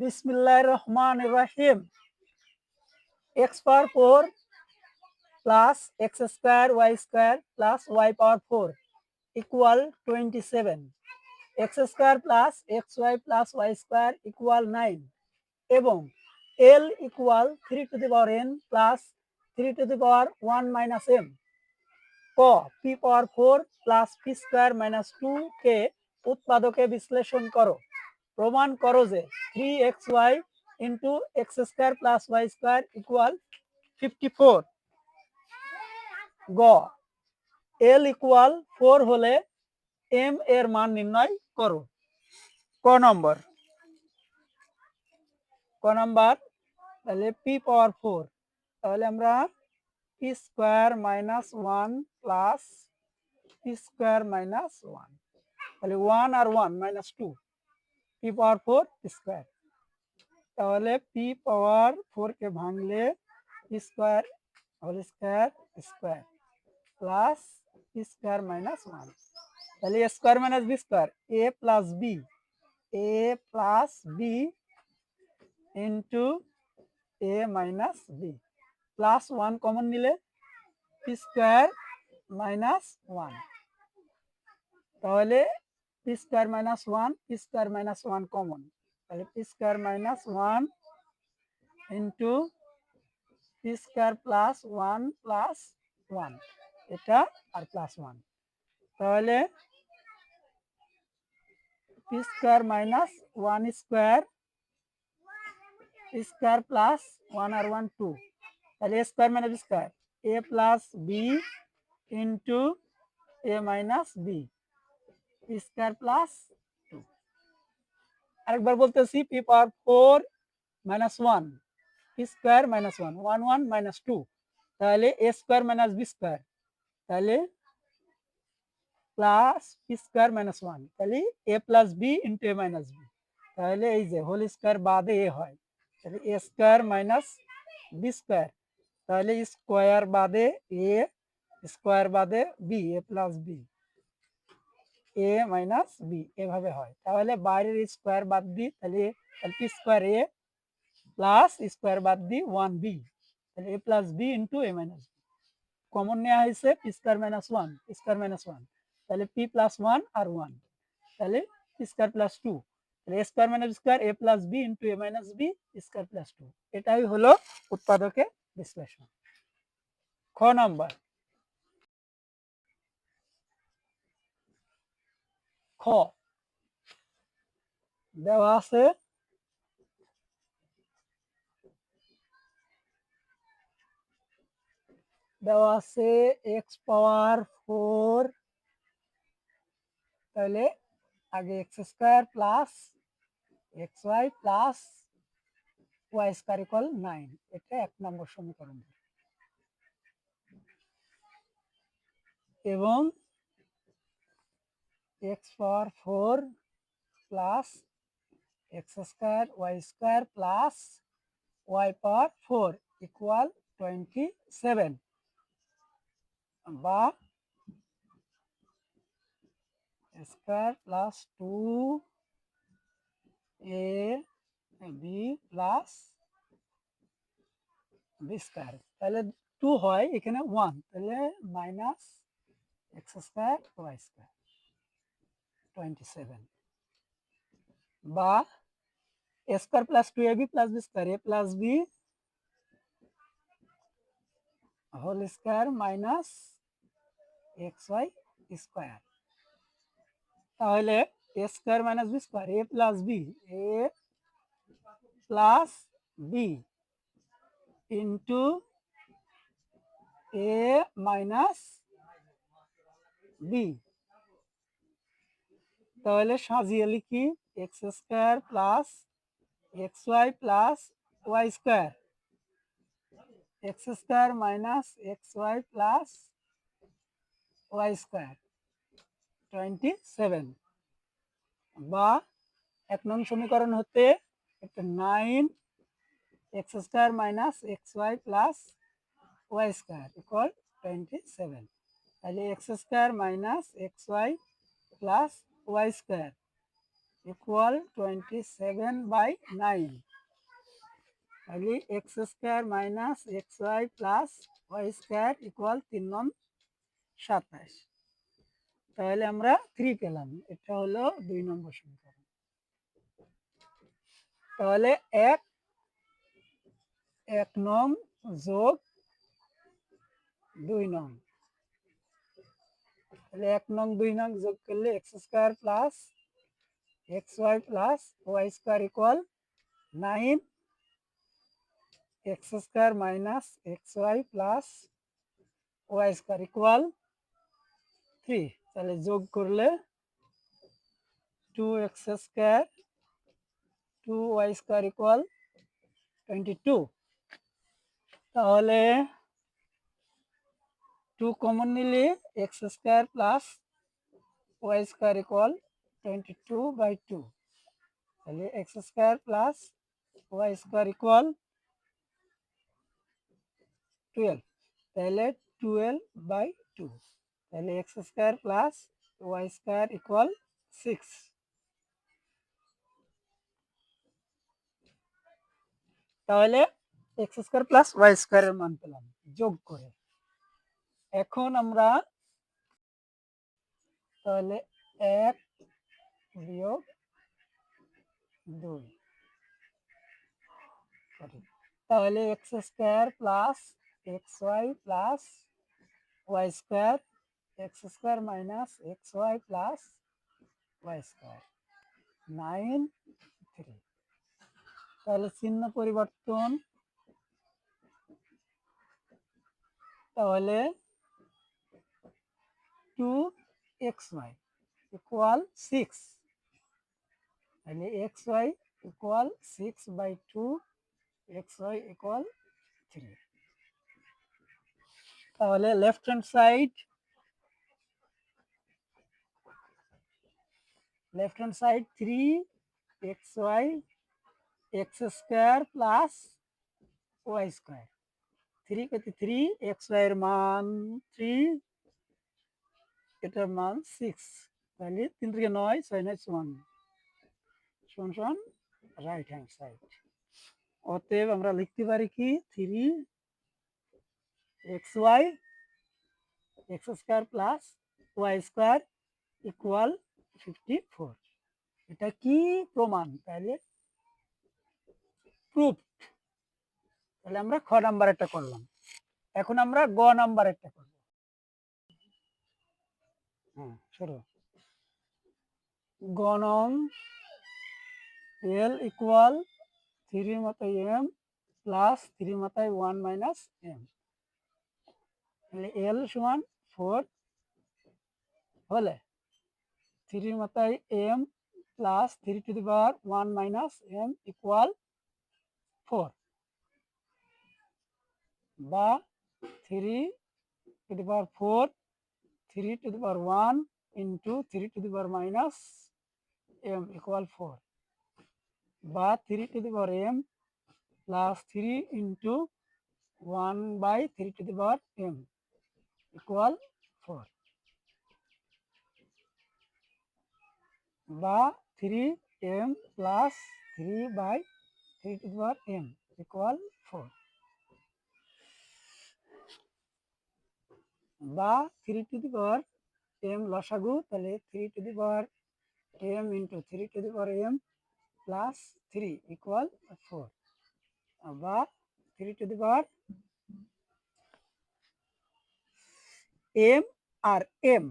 বিসমিল্লাহ রহমান রাহিম। X power four plus x square y square plus y power four equal twenty seven x square plus x y plus y square equal nine এবং l equal three to the power n plus three to the power one minus m ক p power four plus p square minus two কে উৎপাদকে বিশ্লেষণ করো। প্রমাণ করো যে three x y into x square plus y square equal fifty four গ l equal four হলে m এর মান নির্ণয় করো। ক নম্বর ক নম্বর, তাহলে পি পাওয়ার ফোর তাহলে আমরা p square minus one plus p square minus one তাহলে ওয়ান আর one minus two p power four square তাহলে পি পাওয়ার ফোর কে ভাঙলে square whole square square plus square minus one তাহলে a square minus b square a plus b a plus b into a minus b plus one common নিলে p square minus one তাহলে p square minus one p square minus one common তাহলে p square minus one into p square plus one plus one এটা আর plus one তাহলে p square minus one square square plus one আর one two তাহলে a square minus square a plus b into a minus b square plus two আরেকবার বলতেছি p power four minus one p square minus one one one minus two তাহলে a square minus b square তাহলে plus p square minus one তাহলে a plus b into a minus b তাহলে এই যে whole square বাদে এ হয়। তাহলে a square minus b square তাহলে স্কোয়ার বাদে এ স্কোয়ার বাদে b a plus b a minus b এভাবে হয়। তাহলে বাইরের স্কোয়ার বাদ দিই তাহলে p square a plus square বাদ দিই ওয়ান বি তাহলে a plus b into a minus b common নেওয়া হয়েছে p square minus one p square minus one তাহলে পি প্লাস ওয়ান আর ওয়ান তাহলে পি স্কোয়ার প্লাস টু তাহলে a square minus square a plus b into a minus b square plus two এটাই হলো উৎপাদকে বিশ্লেষণ। খ নম্বর। খ। দেওয়া আছে। দেওয়া আছে এক্স পাওয়ার ফোর তাহলে আগে x square plus x y plus y square equal nine এটা এক নম্বর সমীকরণ। এবং x power four plus x square, y square plus y power four equal twenty seven. বা square plus two a b plus b square. তাহলে two হয় এখানে one, তাহলে minus x square, y square. Twenty seven বা a square plus two a b plus b square a plus b whole square minus x y square তাহলে a square minus b square a plus b a plus b into a minus b তাহলে সাজিয়ে লিখি x square plus x y plus y square x square minus x y plus y square twenty seven বা এক নং সমীকরণ হতে একটা nine x square minus x y plus y square equal twenty seven তাহলে x square minus x y plus y square equal twenty seven by nine তাহলে x square minus x y plus y square equal তিন নং সাতাশ। তাহলে আমরা three পেলাম, এটা হলো দুই নম্বর সমীকরণ। তাহলে এক এক নং যোগ দুই নং। তাহলে এক নং, দুই নং যোগ করলে x square plus x y plus y square equal nine x square minus x y plus y square equal three তাহলে যোগ করলে two x square two y square equal twenty two তাহলে টু কমন নিলে x square plus y square equal twenty two by two তাহলে x square plus y square equal twelve তাহলে twelve by two তাহলে x square plus y square equal six তাহলে x square plus y স্কোয়ারের মান পেলাম যোগ করে এখন আমরা তাহলে এক বিয়োগ দুই। তাহলে x square plus x y plus y square x square minus x y plus y square nine three তাহলে চিহ্ন পরিবর্তন। তাহলে two x y equal six. তাহলে x y equal six by two, x y equal three. তাহলে left hand side hand side three, x y, x square plus y square. Three কত three, x y এর মান three. এটার মান six তাহলে তিন থেকে নয়, ছয় নয় সমান। সমান সমান রাইট হ্যান্ড সাইড অতএব আমরা লিখতে পারি কি? Three x y x square plus y square equal fifty four এটা কি প্রমাণ? তাহলে প্রুফ তাহলে আমরা খ নাম্বার একটা করলাম। এখন আমরা গ নাম্বার একটা করব হ্যাঁ গণং এল ইকুয়াল থ্রি মাথায় এম প্লাস থ্রি মাথায় ওয়ান মাইনাস এম। তাহলে এল সমান ফোর হলে থ্রি মাথায় m plus three to the power one minus m equal four. বা three to the power four three to the power one into three to the power minus m equal four বা three to the power m plus three into one by three to the power m equal four বা three m plus three by three to the power m equal four বা three to the power m লসাগু, তাহলে three to the power m into three to the power m plus three equal four বা three to the power m R m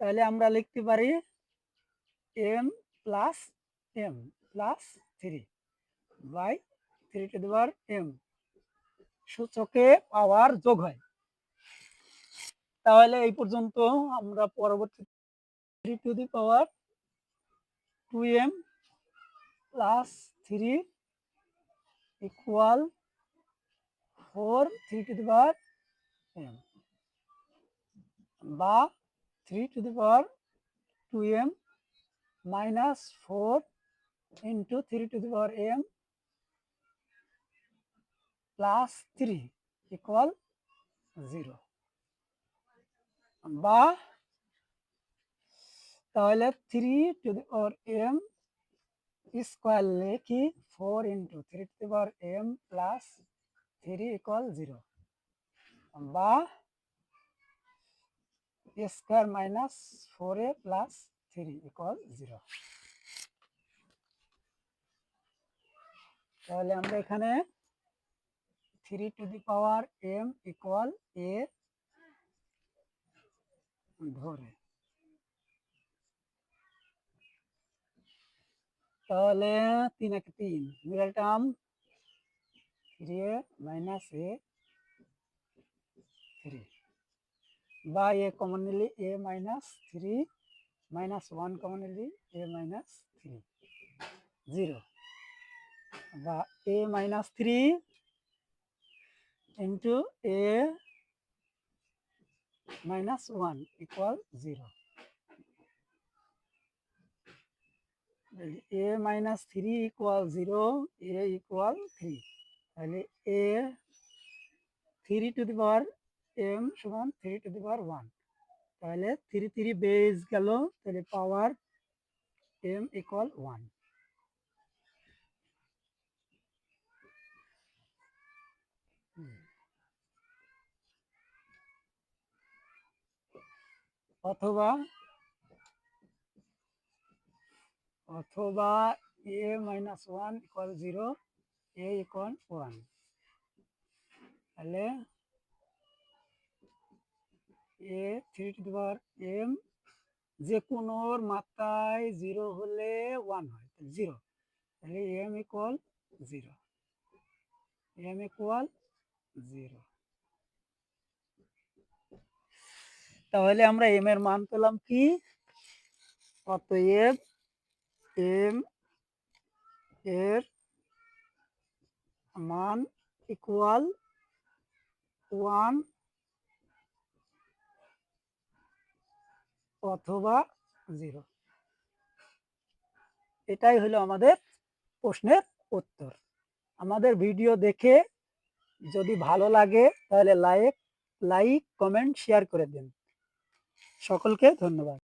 তাহলে আমরা লিখতে পারি m plus m plus three by three to the power m সূচকে power যোগ হয়। তাহলে এই পর্যন্ত আমরা পরবর্তী three to the power two m plus three equal four three to the power m বা three to the power two m minus four into three to the power m plus three equal zero বা তাহলে three to the power m square লিখি four into three to the power m plus three equal zero বা square minus four a plus three equal zero তাহলে আমরা এখানে three to the power m equal a ধরে তাহলে তিন এক তিন। Middle term three a minus a three বা এ কমন নিলে a minus three minus one common নিলে এ মাইনাস থ্রি জিরো বা a minus three into a minus one equal zero a minus three equal zero a equal three তাহলে a three to the power m সমান three to the power one তাহলে three three base গেল, তাহলে power m equal one অথবা অথবা a minus one equal zero a equal one তাহলে a three two M যে কোনোর মাত্রায় জিরো হলে ওয়ান হয় জিরো তাহলে m equal zero m equal zero তাহলে আমরা এম এর মান পেলাম কি? অতএব এম এর মান ইকুয়াল ওয়ান অথবা জিরো এটাই হলো আমাদের প্রশ্নের উত্তর। আমাদের ভিডিও দেখে যদি ভালো লাগে তাহলে লাইক লাইক কমেন্ট শেয়ার করে দিন। সকলকে ধন্যবাদ।